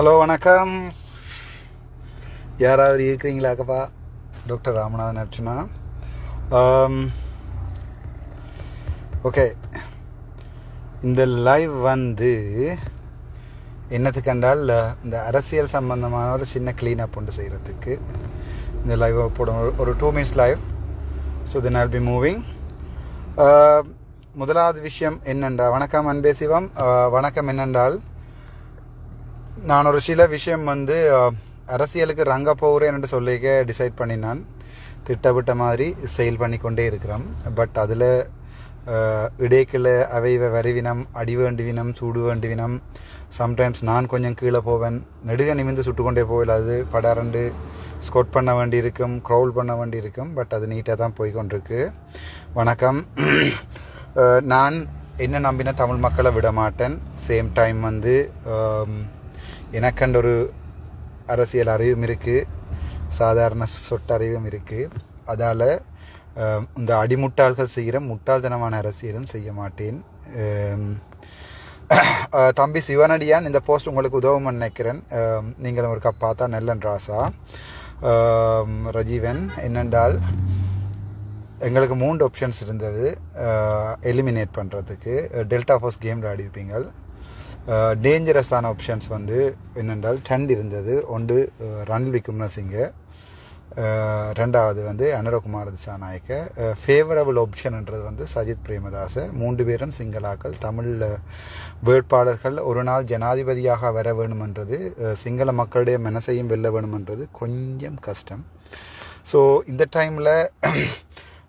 Hello வணக்கம். யாராவது இருக்கிறீங்களா அக்கப்பா? Doctor Ramanathan Archana okay. இந்த லைவ் வந்து என்னது கண்டால் இந்த அரசியல் சம்பந்தமான ஒரு சின்ன க்ளீனப் ஒன்று செய்கிறதுக்கு இந்த லைவ் போடும் ஒரு- two minutes live so then all be moving முதலாவது விஷயம் என்னென்றா வணக்கம் அன்பே சிவம். வணக்கம் என்னென்றால் நான் ஒரு சில விஷயம் வந்து அரசியலுக்கு ரங்க போகிறேன் என்று சொல்லிக்க டிசைட் பண்ணி நான் திட்டமிட்ட மாதிரி செயல் பண்ணி கொண்டே இருக்கிறோம் பட் அதில் இடைக்கில் அவை இவை வரிவினம் அடி வேண்டுவினம் சூடு வேண்டுவினம் சம்டைம்ஸ் நான் கொஞ்சம் கீழே போவேன். நெடுக நிமிந்து சுட்டு கொண்டே அது படாரண்டு ஸ்கொட் பண்ண வேண்டி இருக்கும் க்ரௌல் பண்ண வேண்டி இருக்கும். பட் அது நீட்டாக தான் போய்கொண்டிருக்கு வணக்கம். நான் என்ன நம்பின தமிழ் மக்களை விட மாட்டேன் சேம் டைம் வந்து எனக்கண்ட ஒரு அரசியல் அறிவும் இருக்குது சாதாரண சொட்டறிவும் இருக்குது அதால் இந்த அடிமுட்டாள்கள் செய்கிற முட்டாள்தனமான அரசியலும் செய்ய மாட்டேன். தம்பி சிவனடியான் இந்த போஸ்ட் உங்களுக்கு உதவும் நினைக்கிறேன். நீங்கள் ஒரு கப் பார்த்தா நெல்லன் ராசா. ரஜீவன் என்னென்றால் எங்களுக்கு மூன்று ஆப்ஷன்ஸ் இருந்தது. எலிமினேட் பண்ணுறதுக்கு டெல்டா ஃபோர்ஸ் கேம் விளையாடிருப்பீங்கள். டேஞ்சரஸான ஆப்ஷன்ஸ் வந்து என்னென்றால் டண்ட் இருந்தது ஒன்று ரணில் விக்ரமசிங்க ரெண்டாவது வந்து அனுரகுமார் திசாநாயக்க ஃபேவரபிள் ஆப்ஷன்ன்றது வந்து சஜித் பிரேமதாச மூன்று பேரும் சிங்களாக்கள் தமிழ் வேட்பாளர்கள் ஒரு நாள் ஜனாதிபதியாக வர வேணுமென்றது சிங்கள மக்களுடைய மனசையும் வெல்ல வேணுமென்றது கொஞ்சம் கஷ்டம். ஸோ இந்த டைமில்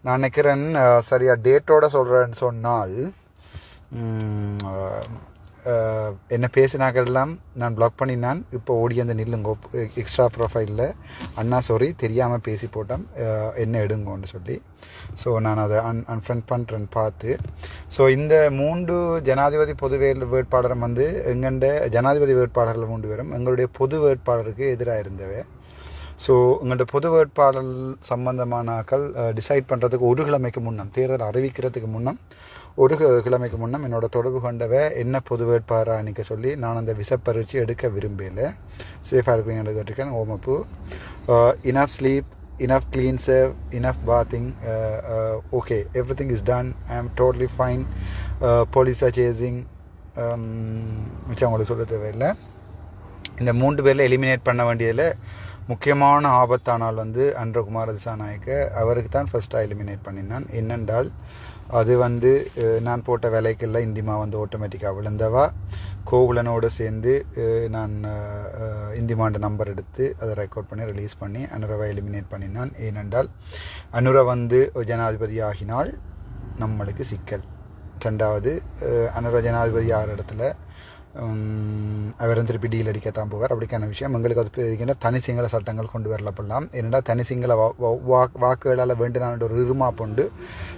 நான் நினைக்கிறேன் சரியாக டேட்டோட சொல்கிறேன்னு சொன்னால் என்ன பேசினாக்கெல்லாம் நான் பிளாக் பண்ணினான். இப்போ ஓடி அந்த நில்லுங்கோ. எக்ஸ்ட்ரா ப்ரொஃபைலில் அண்ணா சாரி தெரியாமல் பேசி போட்டேன் என்ன எடுங்கோன்னு சொல்லி. ஸோ நான் அதை அன் அன்ஃப்ரெண்ட் பண்ணுறேன் பார்த்து. ஸோ இந்த மூன்று ஜனாதிபதி பொது வேட்பாளரும் வந்து எங்கண்ட ஜனாதிபதி வேட்பாளர்கள் மூன்று பேரும் எங்களுடைய பொது வேட்பாளருக்கு எதிராக இருந்தவை. ஸோ உங்கள்ட்ட பொது வேட்பாளர் சம்பந்தமான ஆக்கள் டிசைட் பண்ணுறதுக்கு ஒரு கிழமைக்கு முன்னம் தேர்தல் அறிவிக்கிறதுக்கு முன்னம் ஒரு கிழமைக்கு முன்னம் என்னோட தொடர்பு கொண்டவ என்ன பொது வேட்பாளராக நிற்க சொல்லி நான் அந்த விசப்பரிச்சு எடுக்க விரும்பல. சேஃபாக இருப்பீங்கன்னு கேட்டிருக்கேன் ஓமப்பு enough sleep enough clean shave enough bathing okay everything is done I am totally fine போலீஸாக சேசிங் மிச்சம் உங்களுக்கு சொல்ல தேவையில்லை. இந்த மூன்று பேரில் எலிமினேட் பண்ண வேண்டியதில் முக்கியமான ஆபத்தானால் வந்து அன்றகுமார் திசாநாயக்க அவருக்கு தான் ஃபஸ்ட்டாக எலிமினேட் பண்ணினான். என்னென்றால் அது வந்து நான் போட்ட வேலைக்கெல்லாம் இந்திமா வந்து ஆட்டோமேட்டிக்காக விழுந்தவா? கோகுலனோடு சேர்ந்து நான் இந்திமாண்ட நம்பர் எடுத்து அதை ரெக்கார்ட் பண்ணி ரிலீஸ் பண்ணி அனுரவை எலிமினேட் பண்ணினான். ஏனென்றால் அனுர வந்து ஜனாதிபதி ஆகினால் நம்மளுக்கு சிக்கல். ரெண்டாவது அனுர ஜனாதிபதி ஆகிற இடத்துல அவர் திருப்பி டீல் அடிக்கத்தான் போவார் அப்படிக்கான விஷயம் எங்களுக்கு அது இருக்கின்ற தனி சிங்கள சட்டங்கள் கொண்டு வரலப்படலாம் ஏன்னா தனி சிங்கள வா- வாக்குகளால் வேண்டினான் ஒரு இருமாப்புண்டு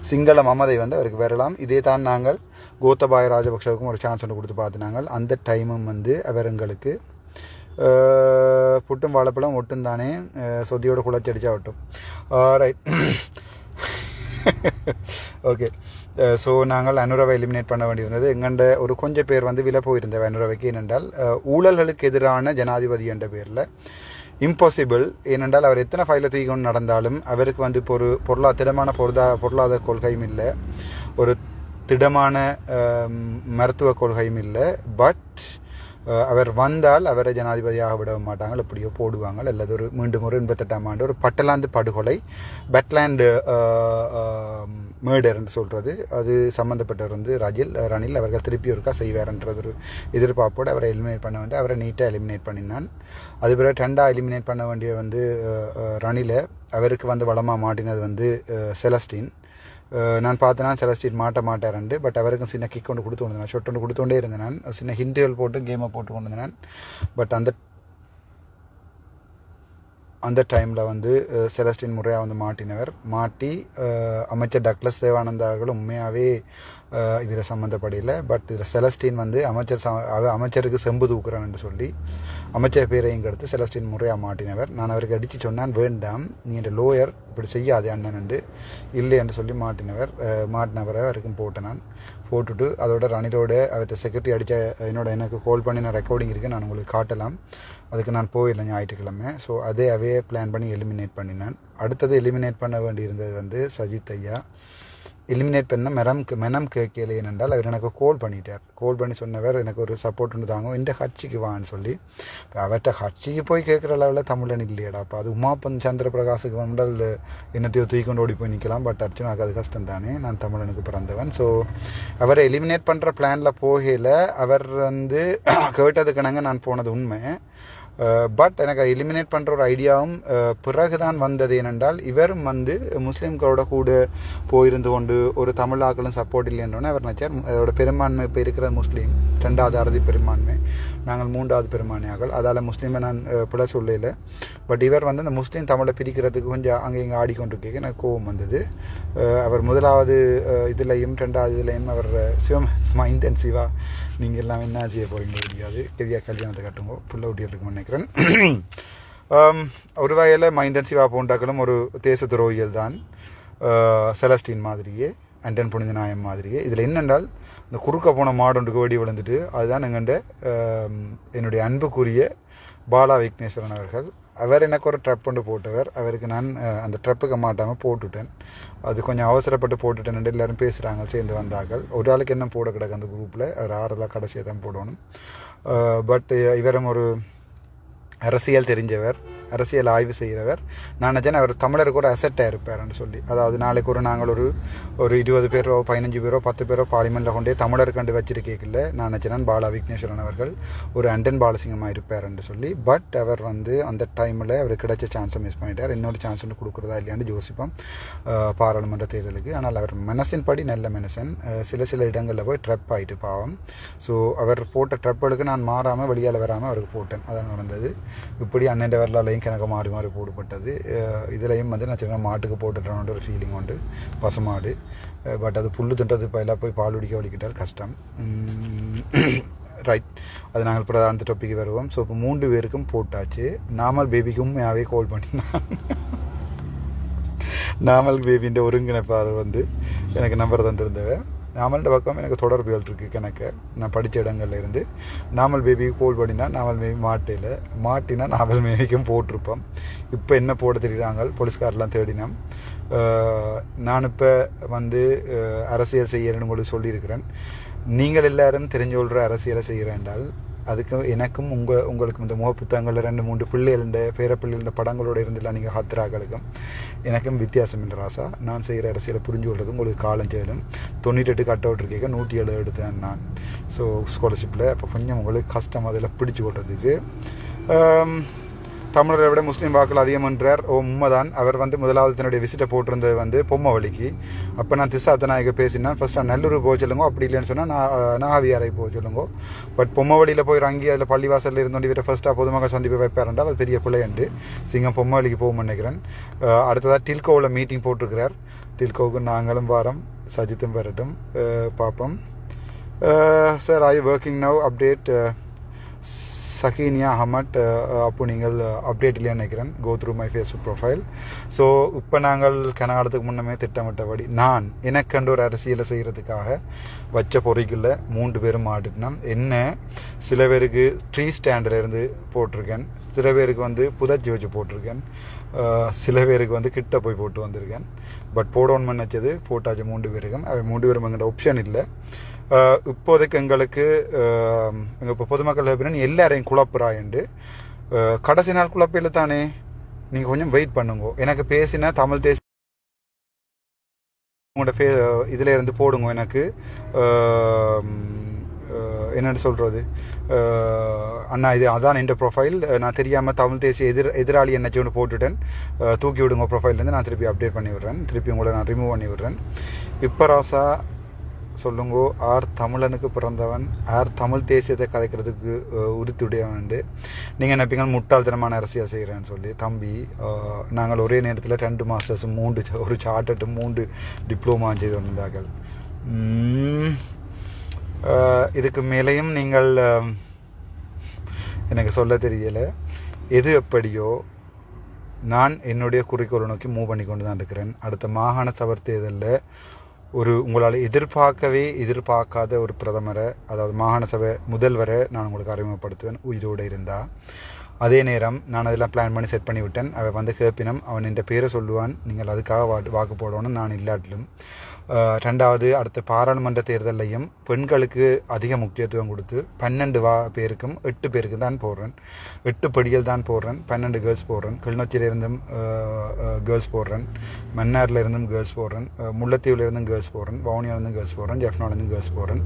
சிங்கள மமதை வந்து அவருக்கு வரலாம் இதே தான் நாங்கள் கோத்தபாய ராஜபக்சவுக்கும் ஒரு சான்ஸ் ஒன்று கொடுத்து பார்த்துனாங்க அந்த டைமும் வந்து அவர் எங்களுக்கு புட்டும் வாழைப்பழம் ஒட்டும் தானே சொதியோட குளச்சி ஒட்டும் ரைட் ஓகே ஸோ uh, நாங்கள் அனுரவை எலிமினேட் பண்ண வேண்டியிருந்தது. எங்கண்ட ஒரு கொஞ்சம் பேர் வந்து விலை போயிருந்த அனுரவைக்கு. ஏனென்றால் uh, ஊழல்களுக்கு எதிரான ஜனாதிபதி என்ற பேரில். இம்பாசிபிள் ஏனென்றால் அவர் எத்தனை ஃபைலை தூக்கி கொண்டு நடந்தாலும் அவருக்கு வந்து இப்போ ஒரு பொருளா திடமான பொருளா பொருளாதார கொள்கையும் இல்லை. ஒரு திடமான um, மருத்துவ கொள்கையும் இல்லை. பட் அவர் வந்தால் அவரை ஜனாதிபதியாக விட மாட்டாங்க எப்படியோ போடுவாங்க. அல்லது ஒரு மீண்டும் ஒரு எண்பத்தெட்டாம் ஆண்டு ஒரு பட்டலாந்து படுகொலை பெட்லேண்டு மேர்டர்னு சொல்கிறது அது சம்மந்தப்பட்டவர் வந்து ரஜில் ரணில் அவர்கள் திருப்பி ஒருக்கா செய்வார்ன்றது ஒரு எதிர்பார்ப்போடு அவரை எலிமினேட் பண்ண வேண்டிய அவரை நீட்டாக எலிமினேட் பண்ணினான். அது பிறகு டெண்டாக எலிமினேட் பண்ண வேண்டிய வந்து ரணிலை ரணில. அவருக்கு வந்து வளமாக மாட்டினது வந்து செலஸ்டின் நான் பார்த்தேன்னா செலஸ்டீட் மாட்ட மாட்டாரண்டு பட் அவருக்கும் சின்ன கிக் ஒன்று கொடுத்து கொண்டு ஷொட் ஒன்று கொடுத்து கொண்டே இருந்தேன் நான். சின்ன ஹிண்டுகள் போட்டு கேமை போட்டு கொண்டு இருந்தேன் பட் அந்த அந்த டைமில் வந்து செலஸ்டின் முறையாக வந்து மாட்டினவர். மாட்டி அமைச்சர் டக்ளஸ் தேவானந்தா அவர்கள் உண்மையாகவே இதில் சம்மந்தப்படையில் பட் இதில் செலஸ்டீன் வந்து அமைச்சர் ச- அமைச்சருக்கு செம்பு தூக்குறான் என்று சொல்லி அமைச்சர் பேரையும் கடுத்து செலஸ்டீன் முறையாக மாட்டினவர். நான் அவருக்கு அடித்து சொன்னான் வேண்டாம் நீ என்ற லோயர் இப்படி செய்யாதே அண்ணன் என்று. இல்லை என்று சொல்லி மாட்டினவர். மாட்டினவரை வரைக்கும் போட்டேன் நான். போட்டுட்டு அதோட ரணிலோட அவர்கிட்ட செக்ரட்டரி அடித்த என்னோட எனக்கு கால் பண்ணின ரெக்கார்டிங் இருக்குது நான் உங்களுக்கு காட்டலாம். அதுக்கு நான் போயிடல ஞாயிற்றுக்கிழமை. ஸோ அதே அவையே பிளான் பண்ணி எலிமினேட் பண்ணினேன். அடுத்தது எலிமினேட் பண்ண வேண்டியிருந்தது வந்து சஜித் ஐயா. எலிமினேட் பண்ண மெரம் மெனம் கேட்கல ஏனென்றால் அவர் எனக்கு கோல் பண்ணிட்டார். கோல் பண்ணி சொன்னவர் எனக்கு ஒரு சப்போர்ட் ஒன்று தாங்க இந்த கட்சிக்கு வான்னு சொல்லி. இப்போ அவர்கிட்ட கட்சிக்கு போய் கேட்குற அளவில் தமிழன் இல்லையடா. அப்போ அது உமாப்பன் சந்திர பிரகாசுக்கு வந்தால் என்னத்தையோ தூக்கி கொண்டு ஓடி போய் நிற்கலாம். பட் அர்ச்சனாக்கு அது கஷ்டம் தானே. நான் தமிழனுக்கு பிறந்தவன். ஸோ அவரை எலிமினேட் பண்ணுற பிளானில் போகையில் அவர் வந்து கேட்டதுக்கிணங்க நான் போனது உண்மை. பட் எனக்கு எலிமினேட் பண்ணுற ஒரு ஐடியாவும் பிறகு தான் வந்தது ஏனென்றால் இவரும் வந்து முஸ்லீம்களோட கூட போயிருந்து கொண்டு ஒரு தமிழாக்களும் சப்போர்ட் இல்லைன்றோன்னே அவர் நினச்சார் அதோட பெரும்பான்மை இப்போ இருக்கிற முஸ்லீம் ரெண்டாவது அறுதி பெரும்பான்மை நாங்கள் மூன்றாவது பெருமானியாக்கள் அதால் முஸ்லீமை நான் பிள்ளை சொல்லல. பட் இவர் வந்து அந்த முஸ்லீம் தமிழை பிரிக்கிறதுக்கு கொஞ்சம் அங்கே இங்கே ஆடிக்கொண்டிருக்க எனக்கு கோபம் வந்தது. அவர் முதலாவது இதுலையும் ரெண்டாவது இதுலையும் அவர் சிவம் மைந்தன் சிவா நீங்கள் எல்லாம் என்ன செய்ய போகிறீங்களோ தெரியாது. பெரிய கல்யாணத்தை கட்டுங்க. புள்ள ஊட்டியிருக்குன்னு நினைக்கிறேன். ஒரு வகையில் மைந்தன் சிவா போன்றாக்களும் ஒரு தேச துரோகிகள் தான். செலஸ்டின் செலஸ்டீன் மாதிரியே. அண்டன் புனித நாயம் மாதிரியே. இதில் என்னென்றால் இந்த குறுக்க போன மாடு ஒன்றுக்கு ஓடி விழுந்துட்டு அதுதான் எங்கண்ட என்னுடைய அன்புக்குரிய பாலா விக்னேஸ்வரன் அவர்கள். அவர் எனக்கு ஒரு ட்ரப் கொண்டு போட்டவர். அவருக்கு நான் அந்த ட்ரப்புக்கு மாட்டாமல் போட்டுவிட்டேன். அது கொஞ்சம் அவசரப்பட்டு போட்டுட்டேன் எல்லாரும் பேசுகிறாங்க சேர்ந்து வந்தார்கள். ஒரு ஆளுக்கு என்ன போட கிடக்கு அந்த குரூப்பில் அவர் ஆறுதலாக கடைசியாக தான் போடணும். பட் இவரும் ஒரு அரசியல் தெரிஞ்சவர். அரசியல் ஆய்வு செய்கிறவர் நான் நினச்சேன் அவர் தமிழருக்கு ஒரு அசட்டாக இருப்பார்னு சொல்லி. அதாவது நாளைக்கு ஒரு நாங்கள் ஒரு ஒரு இருபது பேரோ பதினஞ்சு பேரோ பத்து பேரோ பார்லிமெண்ட்டில் கொண்டே தமிழர் கண்டு வச்சிருக்கேக்கில் நான் நினச்சேன் பாலா விக்னேஸ்வரன் அவர்கள் ஒரு அண்டன் பாலசிங்கமாக இருப்பார்னு சொல்லி. பட் அவர் வந்து அந்த டைமில் அவர் கிடைச்ச சான்ஸை மிஸ் பண்ணிட்டார். இன்னொரு சான்ஸ் ஒன்று கொடுக்குறதா இல்லையான்னு யோசிப்போம். பாராளுமன்ற தேர்தலுக்கு. ஆனால் அவர் மனசின்படி நல்ல மனசன் சில சில இடங்களில் போய் ட்ரப் ஆயிட்டு பாவம். ஸோ அவர் போட்ட ட்ரப்புகளுக்கு நான் மாறாமல் வெளியால் வராமல் அவருக்கு போட்டேன். அதான் நடந்தது. இப்படி அண்ணன் வரலாலையும் எனக்கு மாறி மாறி போடப்பட்டது இதுலேயும் வந்து நான் சின்ன மாட்டுக்கு போட்டுட்டேன் ஒரு ஃபீலிங் உண்டு. பசுமாடு பட் அது புல் தின்றது பயிலாக போய் பால் குடிக்க வலிக்கிட்டால் கஷ்டம். ரைட் அது நாங்கள் பிரதான டாபிக் வருவோம். ஸோ இப்போ மூன்று பேருக்கும் போட்டாச்சு. நாமல் பேபிக்கும் யாவே கால் பண்ணினான் நாமல் பேபின்ற ஒருங்கிணைப்பாளர் வந்து எனக்கு நம்பர் தந்திருந்தவ நாமல்கிட்ட பக்கம் எனக்கு தொடர்புகள் இருக்குது கணக்கு. நான் படித்த இடங்கள்ல இருந்து. நாமல் பேபிக்கு கோல் பண்ணினா நாமல் மேபி மாட்டையில். மாட்டினா நாமல் மேபிக்கும் போட்டிருப்போம். இப்போ என்ன போட தெரியுறாங்க? போலீஸ்காரெலாம் தேடினோம். நான் இப்போ வந்து அரசியல் செய்யறேன்னு உங்களுக்கு சொல்லியிருக்கிறேன். நீங்கள் எல்லாரும் தெரிஞ்சு கொள்கிற அரசியலை என்றால் அதுக்கு எனக்கும் உங்கள் உங்களுக்கு இந்த முகப்புத்தகங்களில் ரெண்டு மூன்று பிள்ளைகள பேர பிள்ளைகள படங்களோட இருந்துலாம் நீங்கள் ஹாத்திராக்களுக்கும் எனக்கும் வித்தியாசம் என்ற ராசா நான் செய்கிற அரசியலை புரிஞ்சு கொள்வது உங்களுக்கு காலம் சேரும் தொண்ணூற்றெட்டு கட் அவுட் இருக்கேன் நூற்றி ஏழு எடுத்தேன் நான். ஸோ ஸ்காலர்ஷிப்பில் அப்போ கொஞ்சம் உங்களுக்கு கஷ்டம் அதில் பிடிச்சு கொள்றதுக்கு. தமிழரை விட முஸ்லீம் வாக்கள் அதிகம் என்றார். ஓ உண்மைதான். அவர் வந்து முதலாவது தன்னுடைய விசிட்டை போட்டிருந்தது வந்து பொம்மவழிக்கு அப்போ நான் திசா அத்தநாயக பேசினேன். ஃபர்ஸ்ட் நான் நல்லூர் போக சொல்லுங்க அப்படி இல்லைன்னு சொன்னால் நான் நாகாவியாரை போக சொல்லுங்க. பட் பொம்மவழியில் போய் இறங்கி அதில் பள்ளிவாசலில் இருந்தோண்டி வீட்டை ஃபஸ்ட்டாக பொதுமக்கள் சந்திப்பு வைப்பார் என்றால் அது பெரிய பிள்ளையண்டு சிங்கம் பொம்மவழிக்கு போக நினைக்கிறேன். அடுத்ததாக டில்கோவில் மீட்டிங் போட்டிருக்கிறார். டில்கோவுக்கு நாங்களும் வாரம். சஜித்தும் வரட்டும். பார்ப்போம். Sir I working now update சகீனியா Hamad அப்போ நீங்கள் அப்டேட் இல்லையா நினைக்கிறேன். Go through my Facebook profile so இப்போ நாங்கள் கனகாலத்துக்கு முன்னமே திட்டமிட்டபடி நான் எனக்கண்டு ஒரு அரசியலை செய்கிறதுக்காக வச்ச பொறிகளில் மூன்று பேரும் ஆடினோம் என்ன? சில பேருக்கு ட்ரீ ஸ்டாண்டில் இருந்து போட்டிருக்கேன். சில பேருக்கு வந்து புதச்சி வச்சு போட்டிருக்கேன். சில பேருக்கு வந்து கிட்ட போய் போட்டு வந்திருக்கேன். பட் போடோன்னு நினச்சது போட்டாச்சு மூன்று பேருக்கும். அது மூன்று பேரும் எங்கள்கிட்ட ஆப்ஷன் இல்லை. இப்போதைக்கு எங்களுக்கு எங்கள் இப்போ பொதுமக்கள் எப்படின்னு எல்லாரையும் குழப்புறாயண்டு கடைசி நாள் குழப்பையில் தானே? நீங்கள் கொஞ்சம் வெயிட் பண்ணுங்க. எனக்கு பேசின தமிழ் தேசிய உங்களோட ஃபே இதில் இருந்து போடுங்க எனக்கு. என்னென்னு சொல்கிறது அண்ணா இது அதான் என் ப்ரொஃபைல் நான் தெரியாமல் தமிழ் தேசிய எதிர் எதிராளி என்னச்சு ஒன்று போட்டுட்டேன். தூக்கி விடுங்க ப்ரொஃபைல்லேருந்து நான் திருப்பி அப்டேட் பண்ணி விடுறேன் திருப்பி உங்களை நான் ரிமூவ் பண்ணி விடுறேன் இப்போ ராசா சொல்லுங்கோ ஆர் தமிழனுக்கு பிறந்தவன் ஆர் தமிழ் தேசியத்தை கதைக்கிறதுக்கு அஹ், நீங்கள் நினைப்பீங்க முட்டாள்தனமான அரசியல் செய்கிறேன்னு சொல்லி. தம்பி நாங்கள் ஒரே நேரத்தில் ரெண்டு மாஸ்டர்ஸும் மூன்று ஒரு சார்ட்டட்டும் மூன்று டிப்ளமா செய்து வந்தார்கள் இதுக்கு மேலேயும் நீங்கள் எனக்கு சொல்ல தெரியலை. எது எப்படியோ நான் என்னுடைய குறிக்கோளை நோக்கி மூவ் பண்ணி கொண்டு தான் இருக்கிறேன். அடுத்த மாகாண சபை தேர்தலில் ஒரு உங்களால் எதிர்பார்க்கவே எதிர்பார்க்காத ஒரு பிரதமரை அதாவது மாகாண சபை முதல்வரை நான் உங்களுக்கு அறிமுகப்படுத்துவேன். உயிரோடு இருந்தால் அதே நேரம் நான் அதெல்லாம் பிளான் பண்ணி செட் பண்ணிவிட்டேன். அவன் வந்து கேப்பினம் அவன் என்ற பேரை சொல்லுவான். நீங்கள் அதுக்காக வா வாக்கு போடணும் நான் இல்லாட்டிலும். ரெண்டாவது அடுத்த பாராளுமன்ற தேர்தலையும் பெண்களுக்கு அதிக முக்கியத்துவம் கொடுத்து பன்னெண்டு வா பேருக்கும் எட்டு பேருக்கு தான் போடுறேன். எட்டு படிகள் தான் போடுறேன். பன்னெண்டு கேர்ள்ஸ் போடுறேன். கிளிநொச்சியிலிருந்தும் கேர்ள்ஸ் போடுறேன். மன்னார்ல இருந்தும் கேர்ள்ஸ் போடுறேன். அஹ், கேர்ள்ஸ் போடுறேன். வவுனியாவிலிருந்தும் கேர்ள்ஸ் போடுறேன். ஜெஃப்னாலேருந்தும் கேர்ள்ஸ் போடுறேன்.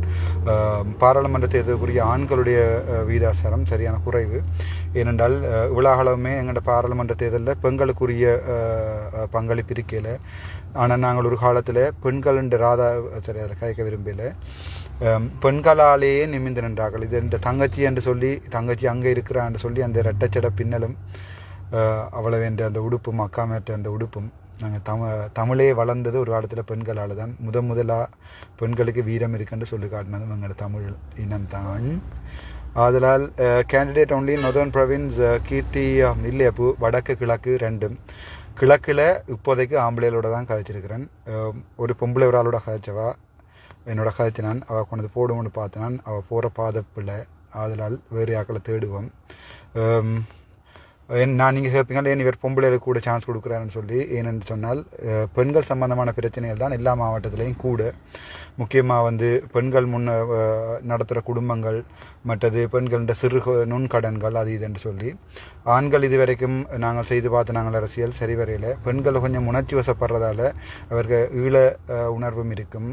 பாராளுமன்ற தேர்தலுக்குரிய ஆண்களுடைய வீதாசாரம் சரியான குறைவு. ஏனென்றால் அஹ், எங்களோட பாராளுமன்ற தேர்தலில் பெண்களுக்குரிய பங்களிப்பு இருக்கையில் ஆனால் நாங்கள் ஒரு காலத்தில் பெண்கள் ராதா சரி அதில் கதைக்க விரும்பல. பெண்களாலேயே நிமிந்து நின்றார்கள். இது என்ற தங்கச்சி என்று சொல்லி தங்கச்சி அங்கே இருக்கிறான்னு சொல்லி அந்த ரெட்டச்சட பின்னலும் அவ்வளவு அவளை அந்த உடுப்பும் அக்காமேற்ற அந்த உடுப்பும் நாங்கள் தமி தமிழே வளர்ந்தது ஒரு காலத்தில் பெண்களால் தான் முத முதலாக பெண்களுக்கு வீரம் இருக்குன்னு சொல்லி காட்டினதும் எங்களோட தமிழ் இனம்தான். ஆதலால் கேண்டிடேட் ஒன்லி நொதர்ன் ப்ரவின்ஸ் கீர்த்தி இல்லையப்பு வடக்கு கிழக்கு ரெண்டும். கிழக்கில் இப்போதைக்கு ஆம்பளைகளோட தான் கதைச்சிருக்கிறேன் ஒரு பொம்பளை ஒரு ஆளோட கதைச்சவா என்னோட கதைச்சினான் அவள் கொண்டு போடுவோம்னு பார்த்தினான். அவள் போகிற பாதை பிள்ளை ஆதலால் வேறு யாக்களை தேடுவோம். என் நான் நீங்கள் கேட்பீங்க ஏன் இவர் பொம்பளைகளுக்கு கூட சான்ஸ் கொடுக்குறாருன்னு சொல்லி ஏனென்று சொன்னால் பெண்கள் சம்பந்தமான பிரச்சனைகள் தான் எல்லா மாவட்டத்திலையும் கூட. முக்கியமாக வந்து பெண்கள் முன்ன நடத்துகிற குடும்பங்கள் மற்றது பெண்களின் சிறு நுண்கடன்கள் அது இது என்று சொல்லி. ஆண்கள் இதுவரைக்கும் நாங்கள் செய்து பார்த்து நாங்கள் அரசியல் சரி வரையில் பெண்கள் கொஞ்சம் உணர்ச்சி வசப்படுறதால அவர்கள் ஈழ உணர்வும் இருக்கும்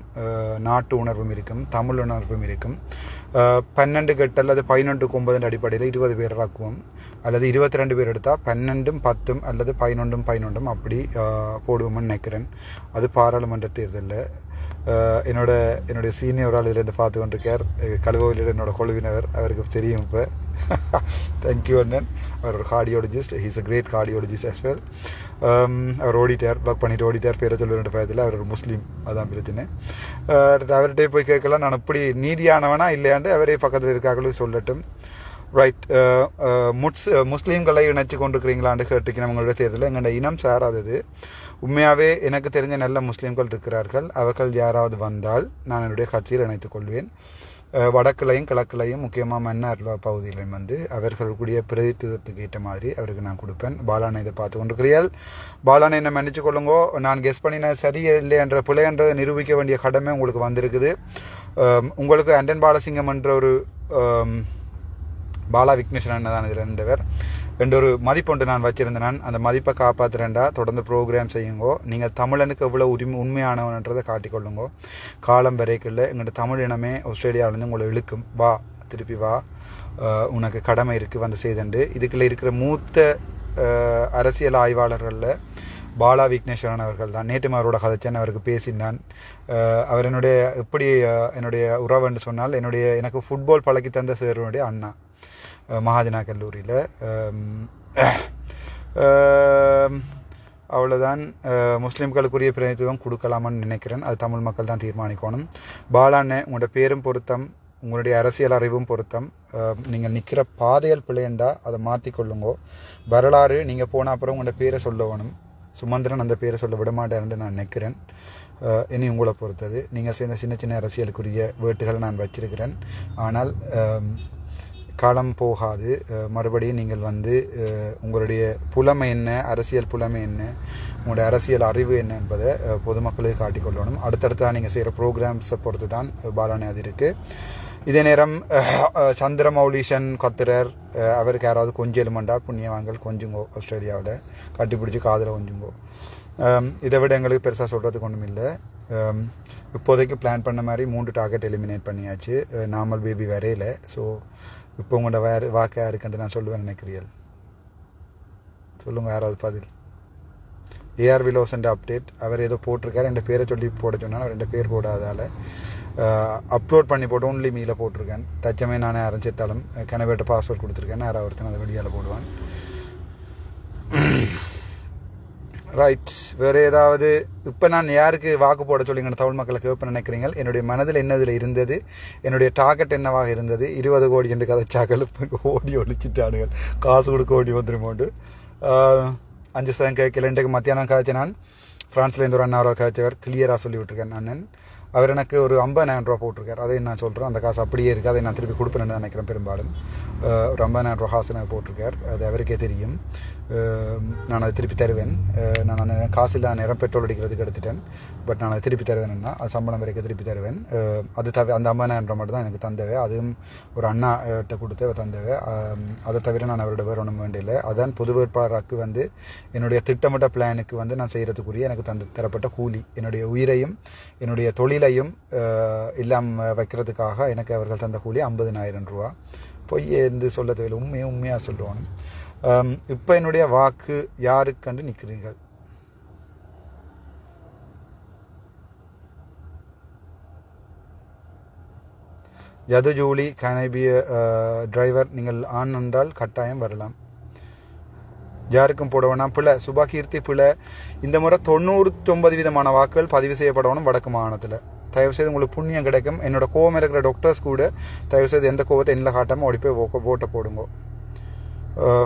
நாட்டு உணர்வும் இருக்கும் தமிழ் உணர்வும் இருக்கும். பன்னெண்டு கெட்டு அல்லது பதினொன்றுக்கு ஒன்பதுன்ற அடிப்படையில் இருபது பேர் ஆக்குவோம் அல்லது இருபத்தி ரெண்டு பேர் எடுத்தால் பன்னெண்டும் பத்தும் அல்லது பதினொன்றும் பதினொன்றும் அப்படி போடுவோம்னு நினைக்கிறேன். அது பாராளுமன்ற தேர்தலில். என்னோட என்னுடைய சீனியர் ஆள் பார்த்து கொண்டிருக்கார். அஹ், கழுவோவில் என்னோட குழுவினவர். அவருக்கு தெரியும் இப்போ. தேங்க்யூ அண்ணன். அவர் ஒரு cardiologist he's a great cardiologist as well um, அவர் ஓடிட்டார். பிளாக் பண்ணிட்டு ஓடிட்டார். பேரை சொல்லுற பயத்தில். அவர் ஒரு முஸ்லீம். அதான் பிரச்சனை. அவர்கிட்ட போய் கேட்கலாம். நான் இப்படி நீதியானவனா இல்லையாண்டு அவரே பக்கத்தில் இருக்காங்களும் சொல்லட்டும். ரைட் முட்ஸ் முஸ்லீம்களை இணைச்சு கொண்டிருக்கிறீங்களான்னு கேட்டுக்கிறேன் உங்களுடைய தேர்தலில். எங்களோட இனம் சாராதது உண்மையாகவே எனக்கு தெரிஞ்ச நல்ல முஸ்லீம்கள் இருக்கிறார்கள். அவர்கள் யாராவது வந்தால் நான் என்னுடைய கட்சியில் இணைத்துக் கொள்வேன். அஹ், வடக்குலையும் கிழக்குலையும் முக்கியமாக மன்னார் பகுதியிலையும் வந்து அவர்களுடைய பிரதித்துவத்துக்கு ஏற்ற மாதிரி அவருக்கு நான் கொடுப்பேன். பாலானை இதை பார்த்து கொண்டிருக்கிறீர்கள். பாலானை என்ன மன்னிச்சு கொள்ளுங்கோ. நான் கெஸ் பண்ணின சரி இல்லை என்ற பிழை என்றதை நிரூபிக்க வேண்டிய கடமை உங்களுக்கு வந்திருக்குது. உங்களுக்கு அண்டன் பாலசிங்கம் என்ற ஒரு பாலா விக்னேஸ்வரன் அண்ணன் இதில் பேர். ரெண்டு ஒரு மதிப்பொன்று நான் வச்சுருந்தேன். நான் அந்த மதிப்பை காப்பாற்றுறேன்டா தொடர்ந்து ப்ரோக்ராம் செய்யுங்கோ. நீங்கள் தமிழனுக்கு எவ்வளோ உரிமை உண்மையானவன்றதை காட்டிக்கொள்ளுங்கோ. காலம் வரைக்குள்ள எங்கள்கிட்ட தமிழ் இனமே ஆஸ்திரேலியாவிலேருந்து உங்களை இழுக்கும். வா திருப்பி வா. உனக்கு கடமை இருக்குது வந்து செய்தண்டு. இதுக்குள்ளே இருக்கிற மூத்த அரசியல் ஆய்வாளர்களில் பாலா விக்னேஸ்வரன் அவர்கள் தான். நேற்று அவரோட கதைச்சேன் அவருக்கு பேசினான். அவர் என்னுடைய எப்படி என்னுடைய உறவுன்னு சொன்னால் என்னுடைய எனக்கு ஃபுட்பால் பழக்கி தந்த சேருடைய அண்ணா. மகாஜனா கல்லூரியில் அவ்வளோதான் முஸ்லீம்களுக்குரிய பிரதித்துவம் பிரதிநிதித்துவம் கொடுக்கலாமான்னு நினைக்கிறேன். அது தமிழ் மக்கள் தான் தீர்மானிக்கணும். பாலாண்ணே உங்களோட பேரும் பொருத்தம் உங்களுடைய அரசியல் அறிவும் பொருத்தம். நீங்கள் நிற்கிற பாதையல் பிள்ளைண்டா அதை மாற்றிக்கொள்ளுங்கோ வரலாறு நீங்கள் போன அப்புறம் உங்களோட பேரை சொல்ல வேணும். சுமந்திரன் அந்த பேரை சொல்ல விடமாட்டேன்ட்டு நான் நினைக்கிறேன். இனி உங்களை பொறுத்தது. நீங்கள் சேர்ந்த சின்ன சின்ன அரசியலுக்குரிய வேட்டுகளை நான் வச்சிருக்கிறேன். ஆனால் காலம் போகாது. மறுபடியும் நீங்கள் வந்து உங்களுடைய புலமை என்ன? அரசியல் புலமை என்ன? உங்களுடைய அரசியல் அறிவு என்ன என்பதை பொதுமக்களுக்கு காட்டிக்கொள்ளணும் அடுத்தடுத்த நீங்கள் செய்கிற ப்ரோக்ராம்ஸை பொறுத்து தான் பாலானி அது இருக்குது இதே நேரம் அஹ், அஹ், சந்திரமௌலீஷன் கொத்திரர் அவருக்கு யாராவது கொஞ்சலுமண்டா புண்ணியவான்கள் கொஞ்சுங்கோ ஆஸ்திரேலியாவில் கட்டிப்பிடிச்சி காதில் கொஞ்சுங்கோ. இதை விட எங்களுக்கு பெருசாக சொல்கிறதுக்கு ஒன்றும் இல்லை. இப்போதைக்கு பிளான் பண்ண மாதிரி மூன்று டார்கெட் எலிமினேட் பண்ணியாச்சு. நார்மல் பேபி வரையில. ஸோ இப்போ உங்களோட வேறு வாக்கு யாருக்குன்ட்டு நான் சொல்லுவேன் நினைக்கிறீர்கள்? சொல்லுங்கள் யாராவது பதில். ஏஆர் விலோசன் அப்டேட் அவர் ஏதோ போட்டிருக்காரு ரெண்டு பேரை சொல்லி போட சொன்னால் ரெண்டு பேர் போடாதால். அப்லோட் பண்ணி போட்டு ஒன்லி மீல போட்டிருக்கேன். தச்சமே நானே அரைஞ்சித்தாலும் கனவேட்ட பாஸ்வேர்ட் கொடுத்துருக்கேன். யாராவது ஒருத்தன் அதை வெளியால் போடுவான். ரைட் வேறு ஏதாவது இப்போ நான் யாருக்கு வாக்கு போட சொல்லிங்கன்னு தமிழ் மக்களை கேட்ப நினைக்கிறீங்க என்னுடைய மனதில் என்னதில் இருந்தது? என்னுடைய டார்கெட் என்னவாக இருந்தது? இருபது கோடி என்று கதைச்சாக்கள் இப்போ ஓடி ஒழிச்சிட்டானுகள் காசு கொடுக்க ஓடி வந்துருமோண்டு அஞ்சு சதம் கேட்கல. இன்றைக்கு மத்தியானம் காய்ச்சி நான் ஃப்ரான்ஸ்லேருந்து ஒரு அண்ணா அவர்கள் காய்ச்சவர் கிளியராக சொல்லி விட்டுருக்கேன் அண்ணன். அவர் எனக்கு ஒரு ஐம்பதாயிரம் ரூபா போட்டிருக்கார். அதை நான் சொல்கிறேன் அந்த காசு அப்படியே இருக்குது அதை நான் திருப்பி கொடுப்பேன்னு நினைக்கிறேன் பெரும்பாலும். ஒரு ஐம்பதாயிரம் ரூபா காசு போட்டிருக்கார். அது அவருக்கே தெரியும். நான் அதை திருப்பி தருவேன். நான் அந்த நேரம் காசு இல்லாத நேரம் பெட்ரோல் அடிக்கிறதுக்கு எடுத்துட்டேன். பட் நான் அதை திருப்பி தருவேன்னா அது சம்பளம் வரைக்கும் திருப்பி தருவேன். அது தவிர அந்த ஐம்பதாயிரம் ரூபா மட்டும் தான் எனக்கு தந்தவை. அதுவும் ஒரு அண்ணா கிட்ட கொடுத்து தந்தவை. அதை தவிர நான் அவரோட வேறு ஒன்றும் வேண்டியில்லை அதான் பொது வேட்பாளராக்கு வந்து என்னுடைய திட்டமிட்ட பிளானுக்கு வந்து நான் செய்கிறதுக்குரிய எனக்கு தந்து தரப்பட்ட கூலி. என்னுடைய உயிரையும் என்னுடைய தொழிலையும் இல்லாமல் வைக்கிறதுக்காக எனக்கு அவர்கள் தந்த கூலி ஐம்பதினாயிரம் ரூபா. பொய் என்று சொல்ல தேவையில்லை உண்மையை உண்மையாக சொல்லுவாங்க இப்போ என்னுடைய வாக்கு யாருக்கண்டு நிற்கிறீர்கள்? ஜது ஜூலி கனைபிய டிரைவர் நீங்கள் ஆண் என்றால் கட்டாயம் வரலாம். யாருக்கும் போட வேணாம் பிள்ளை சுபா கீர்த்தி பிள்ளை இந்த முறை தொண்ணூற்றொன்பது விதமான வாக்குகள் பதிவு செய்யப்படணும் வடக்கு மாகாணத்தில். தயவுசெய்து உங்களுக்கு புண்ணியம் கிடைக்கும். என்னோட கோவம் இருக்கிற டாக்டர்ஸ் கூட தயவுசெய்து எந்த கோவத்தை என்ன காட்டாமல் ஓடி போய் ஓட்டை போடுங்க.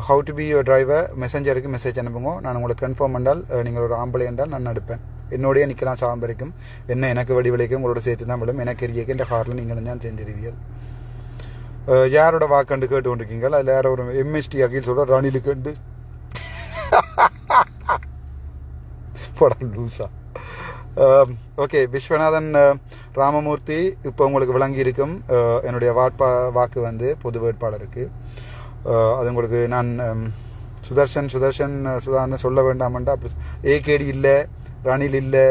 How to be your driver மெசஞ்சருக்கு message அனுப்புங்க. நான் உங்களுக்கு கன்ஃபார்ம் பண்ணால் uh, நீங்கள் ஒரு ஆம்பளை என்றால் நான் நடிப்பேன். என்னோடய நிற்கலாம் சாம்பு வரைக்கும் என்ன எனக்கு வடி விளைக்கும் உங்களோட சேர்த்து தான் விடும். எனக்கு எரியக்கு இந்த ஹாரில் நீங்களும் தான் தெரிஞ்சிருவீர்கள் uh, யாரோட வாக்கண்டு கேட்டு கொண்டிருக்கீங்க அதில் யாரோ ஒரு எம்எஸ்டி அகில் சொல்ற ரணிலுக்கு கண்டு லூசா. Um, okay Viswanathan uh, Ramamurthy இப்போ உங்களுக்கு விளங்கி இருக்கும் என்னுடைய வாட்பா வாக்கு வந்து பொது வேட்பாளருக்கு. அது உங்களுக்கு நான் சுதர்ஷன் சுதர்ஷன் சுதான்னு சொல்ல வேண்டாமண்டா அப்படி ஏகேடி இல்லை ரணில் இல்லை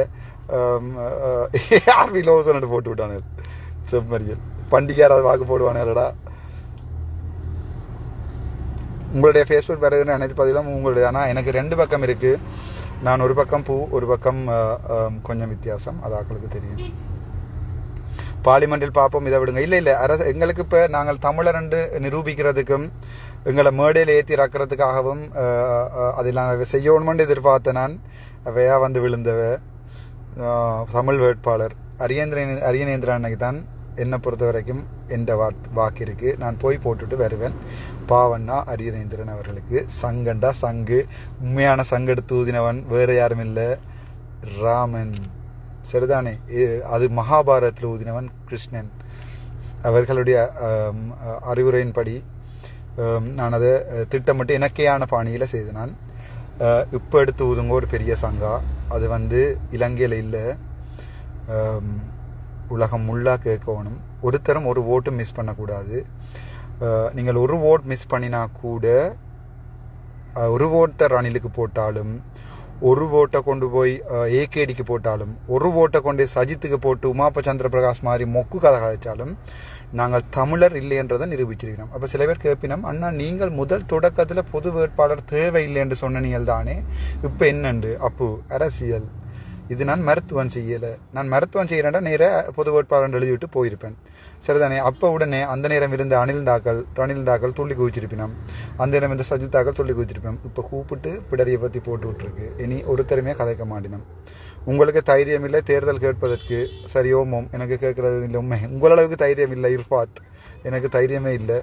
ஆர்வி லோசன் போட்டு விட்டானுங்க செம்மறியல் பண்டிகையாராவது வாக்கு போடுவானுங்களடா உங்களுடைய ஃபேஸ்புக் பிறகு அனைத்து பதிலும் உங்களுடைய ஆனால் எனக்கு ரெண்டு பக்கம் இருக்குது நான் ஒரு பக்கம் பூ ஒரு பக்கம் கொஞ்சம் வித்தியாசம் அது ஆக்களுக்கு தெரியும் பார்லிமெண்டில் பார்ப்போம் இதை விடுங்க. இல்லை இல்லை அரசு எங்களுக்கு இப்போ நாங்கள் தமிழர் என்று நிரூபிக்கிறதுக்கும் எங்களை மேடையில் ஏற்றி இறக்கிறதுக்காகவும் அதில் நான் செய்யணுமென்று எதிர்பார்த்த நான் அவையா வந்து விழுந்தவ தமிழ் வேட்பாளர் அரியந்திரன் அரியநேந்திரன் அன்னைக்கு தான் என்னை பொறுத்த வரைக்கும் எந்த வா வாக்கு இருக்கு. நான் போய் போட்டுட்டு வருவேன். பாவண்ணா அரியநேந்திரன் அவர்களுக்கு. சங்கண்டா சங்கு. உண்மையான சங்கெடுத்து ஊதினவன் வேறு யாரும் இல்லை. ராமன். சரிதானே? அது மகாபாரதத்தில் ஊதினவன் கிருஷ்ணன். அவர்களுடைய அறிவுரையின்படி நான் அதை திட்டமிட்டு இணக்கையான பாணியில் செய்தேன் இப்போ எடுத்து ஊதுங்க ஒரு பெரிய சங்கா. அது வந்து இலங்கையில் இல்லை. உலகம் முள்ளாக கேட்கணும். ஒருத்தரும் ஒரு ஓட்டும் மிஸ் பண்ணக்கூடாது. நீங்கள் ஒரு ஓட் மிஸ் பண்ணினா கூட ஒரு ஓட்டை அணிலுக்கு போட்டாலும் ஒரு ஓட்டை கொண்டு போய் ஏகேடிக்கு போட்டாலும் ஒரு ஓட்டை கொண்டு சஜித்துக்கு போட்டு உமாப்ப சந்திர பிரகாஷ் மாதிரி மொக்கு கதை கதைச்சாலும் நாங்கள் தமிழர் இல்லை என்றதை நிரூபிச்சிருக்கிறோம். அப்போ சில பேர் கேட்பினோம் அண்ணா நீங்கள் முதல் தொடக்கத்தில் பொது வேட்பாளர் தேவையில்லை என்று சொன்ன நீங்கள் தானே இப்போ என்னண்டு? அப்பு அரசியல். இது நான் மருத்துவம் செய்யலை. நான் மருத்துவம் செய்கிறேன்டா நேராக பொது வேட்பாளர் எழுதிவிட்டு போயிருப்பேன். சரிதானே? அப்போ உடனே அந்த நேரம் இருந்த அனில்டாக்கள் ரணில்டாக்கள் துள்ளி குவிச்சிருப்பினோம் அந்த நேரம் இருந்த சஜிதாக்கள் துள்ளி குவிச்சிருப்பேன் இப்போ கூப்பிட்டு பிடரியை பற்றி போட்டு விட்ருக்கு இனி ஒருத்தருமே கதைக்க மாட்டினோம். உங்களுக்கு தைரியம் இல்லை தேர்தல் கேட்பதற்கு சரி ஓமோம் எனக்கு கேட்குறது இல்லை உண்மை. உங்களளவுக்கு தைரியம் இல்லை இர்ஃபாத் எனக்கு தைரியமே இல்லை.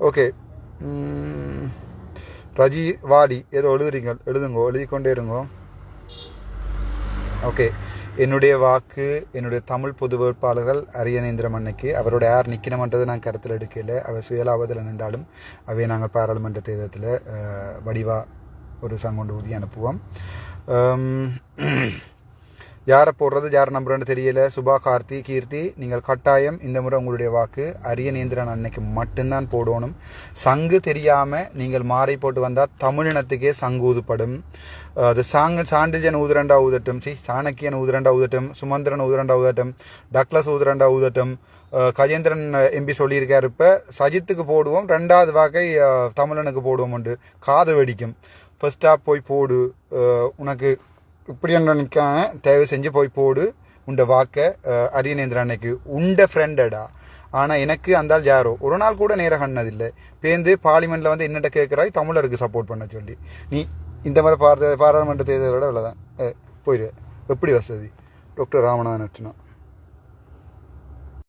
ஓகே. ரஜி வாடி ஏதோ எழுதுறீங்க எழுதுங்கோ எழுதி கொண்டே இருங்கோ. ஓகே என்னுடைய வாக்கு என்னுடைய தமிழ் பொது வேட்பாளர்கள் அரியநேந்திரம் அன்னைக்கு அவரோட யார் நிற்கணுமன்றதை நான் கருத்தில் எடுக்கல. அவர் சுயலாபத்தில் நின்றாலும் அவையை நாங்கள் பாராளுமன்ற தேர்தலில் வடிவாக ஒரு சங்கொண்டு ஊதி அனுப்புவோம். யாரை போடுறது யார் நம்புறேன்னு தெரியல. சுபா கார்த்தி கீர்த்தி நீங்கள் கட்டாயம் இந்த முறை உங்களுடைய வாக்கு அரியநேந்திரன் அன்னைக்கு மட்டும்தான் போடணும். சங்கு தெரியாமல் நீங்கள் மாறி போட்டு வந்தால் தமிழினத்துக்கே சங்கு ஊதுப்படும் அது சாங்கு சாண்டிஜன் ஊதுரண்டா ஊதட்டும். சி சாணக்கியன் ஊதுரண்டா ஊதட்டும். சுமந்திரன் ஊதுரண்டா ஊதட்டும். டக்ளஸ் ஊதுரண்டா ஊதட்டும். கஜேந்திரன் எம்பி சொல்லியிருக்காரு இப்போ. சஜித்துக்கு போடுவோம். ரெண்டாவது வாக்கை தமிழனுக்கு போடுவோம் உண்டு. காது வெடிக்கும். ஃபஸ்ட்டாக போய் போடு. உனக்கு இப்படி என்ற தேவை தயவு செஞ்சு போய் போடு. உண்ட வாக்க அரியநேந்திர அன்னைக்கு. உண்ட ஃப்ரெண்டடா ஆனால் எனக்கு அந்தால் யாரோ ஒரு நாள் கூட நேரம் கண்ணதில்லை. பேந்து பார்லிமெண்ட்டில் வந்து என்னட்ட கேட்குறாய் தமிழருக்கு சப்போர்ட் பண்ண சொல்லி. நீ இந்த மாதிரி பார பாராளுமன்ற தேர்தலோட விட இவ்வளோதான் போயிடுவேன் எப்படி வசதி? டாக்டர் ராமநாதன் அர்ச்சனா.